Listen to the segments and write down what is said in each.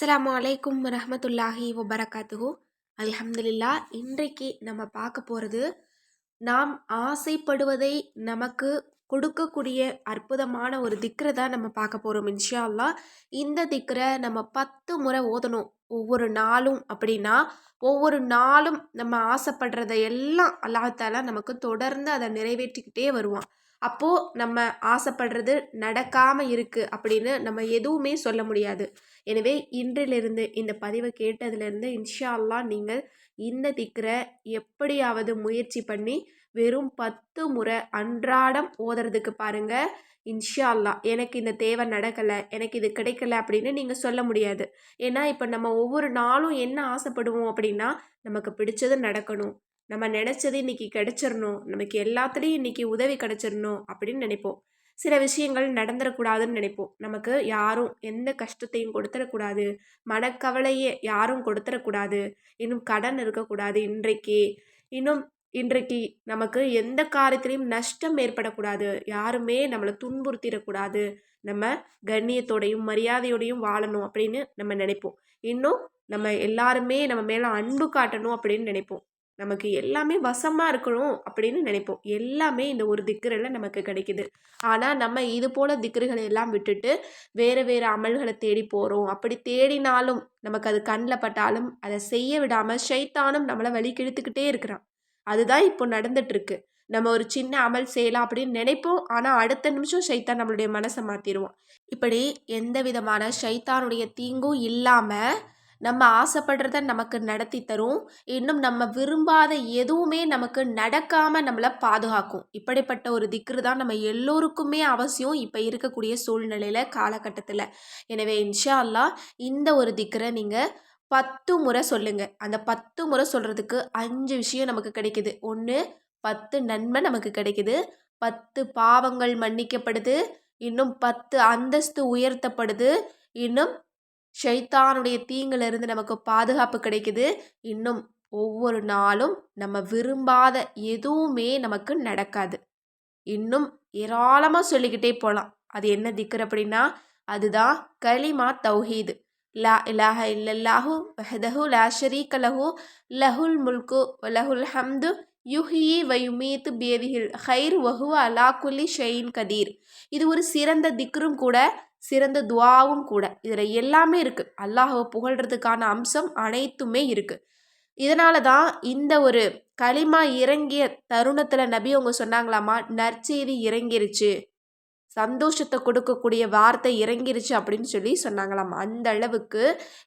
அஸ்லாம் அலைக்கும் ரஹமத்துல்லாஹி வபரகாத்துஹு. அல்ஹம்துலில்லா இன்றைக்கு நம்ம பார்க்க போகிறது நாம் ஆசைப்படுவதை நமக்கு கொடுக்கக்கூடிய அற்புதமான ஒரு திக்ரை தான் நம்ம பார்க்க போகிறோம் இன்ஷா இந்த திக்கரை நம்ம பத்து முறை ஓதணும். ஒவ்வொரு நாளும் அப்படின்னா ஒவ்வொரு நாளும் நம்ம ஆசைப்படுறத எல்லாம் அல்லாத்தாலாம் நமக்கு தொடர்ந்து அதை நிறைவேற்றிக்கிட்டே வருவான். அப்போது நம்ம ஆசைப்படுறது நடக்காமல் இருக்குது அப்படின்னு நம்ம எதுவுமே சொல்ல முடியாது. எனவே இன்றிலிருந்து இந்த பதிவை கேட்டதுலேருந்து இன்ஷா அல்லா நீங்கள் இந்த திக்கரை எப்படியாவது முயற்சி பண்ணி வெறும் பத்து முறை அன்றாடம் ஓதுறதுக்கு பாருங்கள் இன்ஷா அல்லா எனக்கு இந்த தேவை நடக்கலை எனக்கு இது கிடைக்கல அப்படின்னு நீங்கள் சொல்ல முடியாது. ஏன்னா இப்போ நம்ம ஒவ்வொரு நாளும் என்ன ஆசைப்படுவோம் அப்படின்னா நமக்கு பிடிச்சது நடக்கணும். நம்ம நினச்சது இன்னைக்கு கிடச்சிடணும் நமக்கு எல்லாத்துலேயும் இன்றைக்கி உதவி கிடைச்சிடணும் அப்படின்னு நினைப்போம். சில விஷயங்கள் நடந்துடக்கூடாதுன்னு நினைப்போம். நமக்கு யாரும் எந்த கஷ்டத்தையும் கொடுத்துடக்கூடாது மனக்கவலையே யாரும் கொடுத்துடக்கூடாது இன்னும் கடன் இருக்கக்கூடாது இன்றைக்கு. இன்னும் இன்றைக்கு நமக்கு எந்த காரியத்திலையும் நஷ்டம் ஏற்படக்கூடாது. யாருமே நம்மளை துன்புறுத்திடக்கூடாது நம்ம கண்ணியத்தோடையும் மரியாதையோடையும் வாழணும் அப்படின்னு நம்ம நினைப்போம். இன்னும் நம்ம எல்லாருமே நம்ம மேலே அன்பு காட்டணும் அப்படின்னு நினைப்போம். நமக்கு எல்லாமே வசமாக இருக்கணும் அப்படின்னு நினைப்போம். எல்லாமே இந்த ஒரு திக்கரில் நமக்கு கிடைக்குது. ஆனால் நம்ம இது போல் திக்கர்களை எல்லாம் விட்டுட்டு வேறு வேறு அமல்களை தேடி போகிறோம் அப்படி தேடினாலும் நமக்கு அது கண்ணில் பட்டாலும் அதை செய்ய விடாமல் ஷைத்தானும் நம்மளை வழி கிழித்துக்கிட்டே இருக்கிறான். அதுதான் இப்போ நடந்துட்டுருக்கு. நம்ம ஒரு சின்ன அமல் செய்யலாம் அப்படின்னு நினைப்போம். ஆனால் அடுத்த நிமிஷம் ஷைத்தான் நம்மளுடைய மனசை மாற்றிடுவோம் இப்படி எந்த விதமான ஷைத்தானுடைய தீங்கும் இல்லாமல் நம்ம ஆசைப்படுறத நமக்கு நடத்தி தரும். இன்னும் நம்ம விரும்பாத எதுவுமே நமக்கு நடக்காமல் நம்மளை பாதுகாக்கும். இப்படிப்பட்ட ஒரு திக்ரு தான் நம்ம எல்லோருக்குமே அவசியம் இப்போ இருக்கக்கூடிய சூழ்நிலையில் காலகட்டத்தில். எனவே இன்ஷா அல்லா இந்த ஒரு திக்கரை நீங்கள் பத்து முறை சொல்லுங்கள் அந்த பத்து முறை சொல்கிறதுக்கு அஞ்சு விஷயம் நமக்கு கிடைக்குது. ஒன்று பத்து நன்மை நமக்கு கிடைக்குது. பத்து பாவங்கள் மன்னிக்கப்படுது. இன்னும் பத்து அந்தஸ்து உயர்த்தப்படுது. இன்னும் ஷைத்தானுடைய தீங்கிலிருந்து நமக்கு பாதுகாப்பு கிடைக்குது. இன்னும் ஒவ்வொரு நாளும் நம்ம விரும்பாத எதுவுமே நமக்கு நடக்காது. இன்னும் ஏராளமாக சொல்லிக்கிட்டே போகலாம் அது என்ன திக்கர் அப்படின்னா அதுதான் கலிமா தௌஹீது. லா இலாஹ இல்லல்லாஹு வஹதஹு லா ஷரீக லஹு. லஹுல் முல்கு லஹுல் ஹம்து யுஹி வயுமீத்து பேதிஹில் ஹைர் வஹு அலா குலி ஷெயின் கதீர். இது ஒரு சிறந்த திக்ரும் கூட சிறந்த துவாவும் கூட. இதில் எல்லாமே இருக்குது அல்லாஹவை புகழ்கிறதுக்கான அம்சம் அனைத்துமே இருக்குது இதனால தான் இந்த ஒரு களிமா இறங்கிய தருணத்தில் நபி அவங்க சொன்னாங்களாமா நற்செய்தி இறங்கிருச்சு. சந்தோஷத்தை கொடுக்கக்கூடிய வார்த்தை இறங்கிருச்சு அப்படின்னு சொல்லி சொன்னாங்களாம். அந்த அளவுக்கு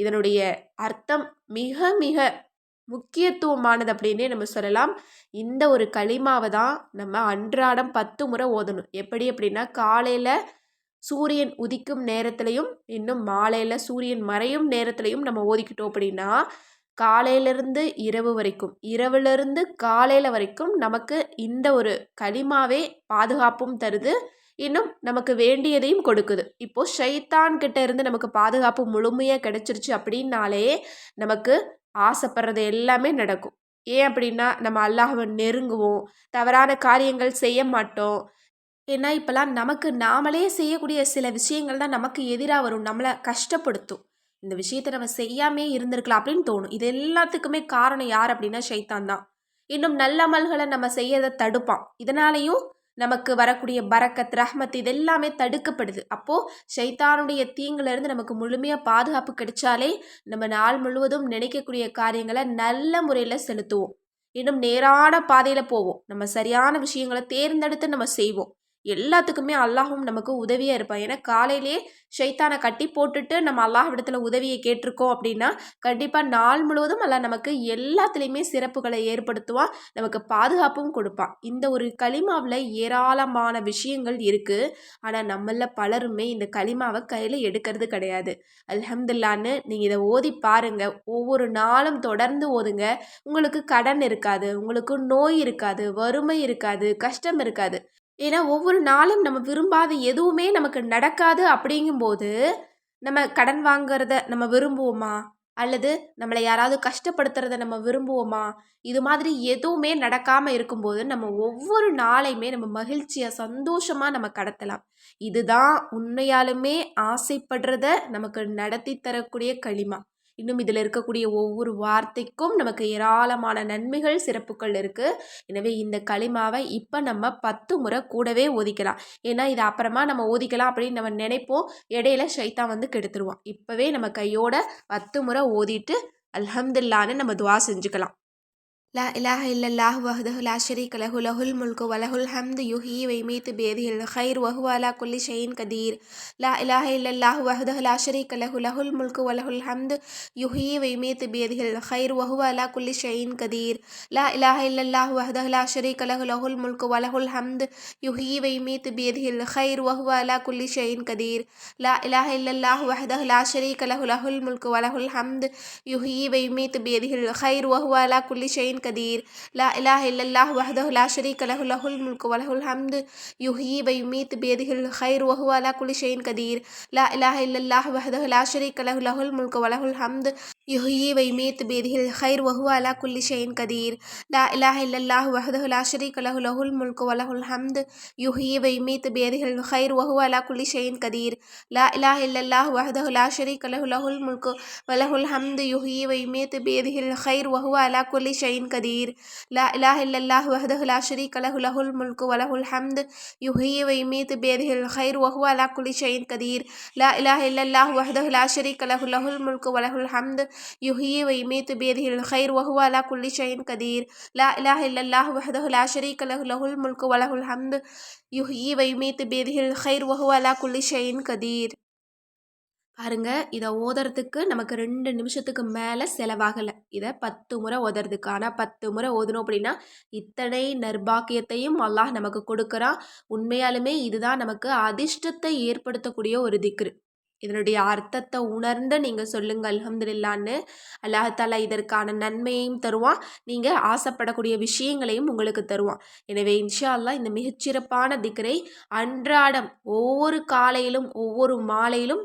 இதனுடைய அர்த்தம் மிக மிக முக்கியத்துவமானது அப்படின்னே நம்ம சொல்லலாம். இந்த ஒரு களிமாவை தான் நம்ம அன்றாடம் பத்து முறை ஓதணும். எப்படி அப்படின்னா காலையில் சூரியன் உதிக்கும் நேரத்துலையும் இன்னும் மாலையில் சூரியன் மறையும் நேரத்துலையும் நம்ம ஓதிக்கிட்டோம் அப்படின்னா காலையிலிருந்து இரவு வரைக்கும் இரவுலேருந்து காலையில் வரைக்கும் நமக்கு இந்த ஒரு களிமாவே பாதுகாப்பும் தருது. இன்னும் நமக்கு வேண்டியதையும் கொடுக்குது. இப்போது ஷைத்தான் கிட்ட இருந்து நமக்கு பாதுகாப்பு முழுமையாக கிடைச்சிருச்சு அப்படின்னாலே நமக்கு ஆசைப்படுறது எல்லாமே நடக்கும். ஏன் அப்படின்னா நம்ம அல்லாஹவை நெருங்குவோம். தவறான காரியங்கள் செய்ய மாட்டோம். ஏன்னா இப்போலாம் நமக்கு நாமளே செய்யக்கூடிய சில விஷயங்கள் தான் நமக்கு எதிராக வரும் நம்மளை கஷ்டப்படுத்தும். இந்த விஷயத்தை நம்ம செய்யாமே இருந்திருக்கலாம் அப்படின்னு தோணும். இது எல்லாத்துக்குமே காரணம் யார் அப்படின்னா ஷைத்தான் தான். இன்னும் நல்ல அமல்களை நம்ம செய்யறதை தடுப்பான். இதனாலையும் நமக்கு வரக்கூடிய பரக்கத் ரஹ்மத் இது எல்லாமே தடுக்கப்படுது. அப்போது ஷைத்தானுடைய தீங்குலேருந்து நமக்கு முழுமையாக பாதுகாப்பு கிடைச்சாலே நம்ம நாள் முழுவதும் நினைக்கக்கூடிய காரியங்களை நல்ல முறையில் செலுத்துவோம். இன்னும் நேரான பாதையில் போவோம். நம்ம சரியான விஷயங்களை தேர்ந்தெடுத்து நம்ம செய்வோம். எல்லாத்துக்குமே அல்லாஹும் நமக்கு உதவியாக இருப்பான். ஏன்னா காலையிலே ஷைத்தானை கட்டி போட்டுட்டு நம்ம அல்லாஹ் இடத்துல உதவியை கேட்டிருக்கோம் அப்படின்னா கண்டிப்பாக நாள் முழுவதும் அல்ல நமக்கு எல்லாத்துலேயுமே சிறப்புகளை ஏற்படுத்துவான் நமக்கு பாதுகாப்பும் கொடுப்பான். இந்த ஒரு களிமாவில் ஏராளமான விஷயங்கள் இருக்குது ஆனால் நம்மள பலருமே இந்த களிமாவை கையில் எடுக்கிறது கிடையாது. அல்ஹம்துல்லான்னு நீங்கள் இதை ஓதி பாருங்கள் ஒவ்வொரு நாளும் தொடர்ந்து ஓதுங்க. உங்களுக்கு கடன் இருக்காது உங்களுக்கு நோய் இருக்காது வறுமை இருக்காது கஷ்டம் இருக்காது. ஏன்னா ஒவ்வொரு நாளும் நம்ம விரும்பாத எதுவுமே நமக்கு நடக்காது அப்படிங்கும்போது நம்ம கடன் வாங்குறத நம்ம விரும்புவோமா? அல்லது நம்மளை யாராவது கஷ்டப்படுத்துறத நம்ம விரும்புவோமா? இது மாதிரி எதுவுமே நடக்காமல் இருக்கும்போது நம்ம ஒவ்வொரு நாளையுமே நம்ம மகிழ்ச்சியாக சந்தோஷமாக நம்ம கடத்தலாம். இதுதான் உண்மையாலுமே ஆசைப்படுறத நமக்கு நடத்தி தரக்கூடிய களிமா. இன்னும் இதில் இருக்கக்கூடிய ஒவ்வொரு வார்த்தைக்கும் நமக்கு ஏராளமான நன்மைகள் சிறப்புகள் இருக்குது எனவே இந்த களிமாவை இப்போ நம்ம பத்து முறை கூடவே ஓதிக்கலாம். ஏன்னா இதை அப்புறமா நம்ம ஓதிக்கலாம் அப்படின்னு நம்ம நினைப்போம். இடையில ஷைத்தா வந்து கெடுத்துருவான். இப்போவே நம்ம கையோட பத்து முறை ஓதிட்டு அல்ஹம்துல்லான்னு நம்ம துவா செஞ்சுக்கலாம். لا إله إلا الله وحده لا شريك له له الملك وله الحمد يحيي ويميت بيده الخير وهو على كل شيء قدير. لا إله إلا الله وحده لا شريك له له الملك وله الحمد يحيي ويميت بيده الخير وهو على كل شيء قدير. لا إله إلا الله وحده لا شريك له له الملك وله الحمد يحيي ويميت بيده الخير وهو على كل شيء قدير. لا إله إلا الله وحده لا شريك له له الملك وله الحمد يحيي ويميت بيده الخير وهو على كل شيء قدير. لا إله إلا الله وحده لا شريك له له الملك وله الحمد. يحيي ويميت بيده الخير وهو على كل شيء قدير. لا إله إلا الله وحده لا شريك له له الملك وله الحمد. يحيي ويميت بيده الخير وهو على كل شيء قدير. لا إله إلا الله وحده لا شريك له له الملك وله الحمد. يحيي ويميت بيده الخير وهو على كل شيء قدير. لا إله إلا الله وحده لا شريك له له الملك وله الحمد. يحيي ويميت بيده الخير وهو على كل شيء قدير لا إله إلا الله وحده لا شريك له له الملك وله الحمد يحيي ويميت بيده الخير وهو على كل شيء قدير لا إله إلا الله وحده لا شريك له له الملك وله الحمد يحيي ويميت بيده الخير وهو على كل شيء قدير لا إله إلا الله وحده لا شريك له له الملك وله الحمد يحيي ويميت بيده الخير وهو على كل شيء قدير பாருங்க இதை ஓதுறதுக்கு நமக்கு ரெண்டு நிமிஷத்துக்கு மேலே செலவாகலை. இதை பத்து முறை ஓதுறதுக்கு. ஆனால் பத்து முறை ஓதணும் அப்படின்னா இத்தனை நர்பாக்கியத்தையும் அல்லாஹ் நமக்கு கொடுக்குறான் உண்மையாலுமே இதுதான் நமக்கு அதிர்ஷ்டத்தை ஏற்படுத்தக்கூடிய ஒரு திக்ரு. இதனுடைய அர்த்தத்தை உணர்ந்து நீங்கள் சொல்லுங்கள் அலமதுல்லான்னு அல்லாஹாலா இதற்கான நன்மையையும் தருவான். நீங்கள் ஆசைப்படக்கூடிய விஷயங்களையும் உங்களுக்கு தருவான். எனவே இன்ஷா அல்லா இந்த மிகச்சிறப்பான திக்கரை அன்றாடம் ஒவ்வொரு காலையிலும் ஒவ்வொரு மாலையிலும்